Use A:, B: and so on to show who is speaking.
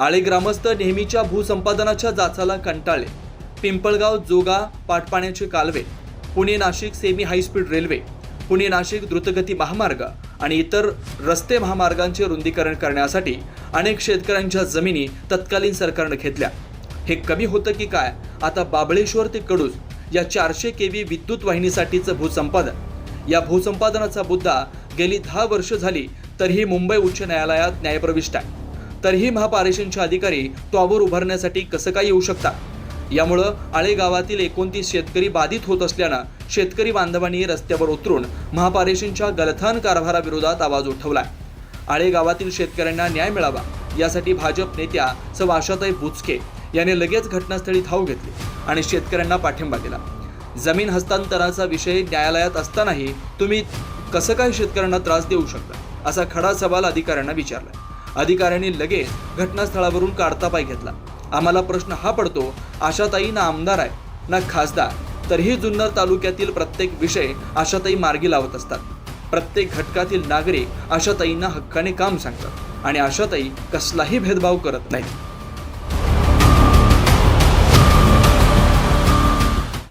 A: आळे ग्रामस्थ नेहमीच्या भूसंपादनाच्या जाचाला कंटाळले पिंपळगाव जोगा पाटपाण्याचे कालवे Pune Nashik semi high speed railway Pune Nashik द्रुतगती महामार्ग आणि इतर रस्ते महामार्गांचे रुंदीकरण करण्यासाठी अनेक शेतकऱ्यांच्या जमिनी तत्कालीन सरकारनं घेतल्या. हे कमी होतं की काय? आता बाबळेश्वर ते कडूस या चारशे केवी विद्युत वाहिनीसाठीचं भूसंपादन. या भूसंपादनाचा मुद्दा गेली दहा वर्ष झाली तरीही मुंबई उच्च न्यायालयात न्यायप्रविष्ट आहे. तरीही महापारेषणचे अधिकारी तोवर उभारण्यासाठी कसं काय येऊ शकतात? यामुळं आळे गावातील एकोणतीस शेतकरी बाधित होत असल्यानं शेतकरी बांधवांनी रस्त्यावर उतरून महापारेषणच्या गलथान कारभाराविरोधात आवाज उठवलाय. आळे गावातील शेतकऱ्यांना न्याय मिळावा यासाठी भाजप नेत्या सौ. आशाताई बुचके यांनी लगेच घटनास्थळी धाव घेतली आणि शेतकऱ्यांना पाठिंबा दिला. जमीन हस्तांतराचा विषय न्यायालयात असतानाही तुम्ही कसं काय शेतकऱ्यांना त्रास देऊ शकता? असा खडा सवाल अधिकाऱ्यांना विचारला अधिकाऱ्यांनी लगेच घटनास्थळावरून काढता पाय घेतला. आम्हाला प्रश्न हा पडतो आशाताई ना आमदार आहे ना खासदार? तरीही जुन्नर तालुक्यातील प्रत्येक विषय आशाताई मार्गी लावत असतात. प्रत्येक घटकातील नागरिक आशाताईंना हक्काने काम सांगतात आणि आशाताई कसलाही भेदभाव करत नाहीत.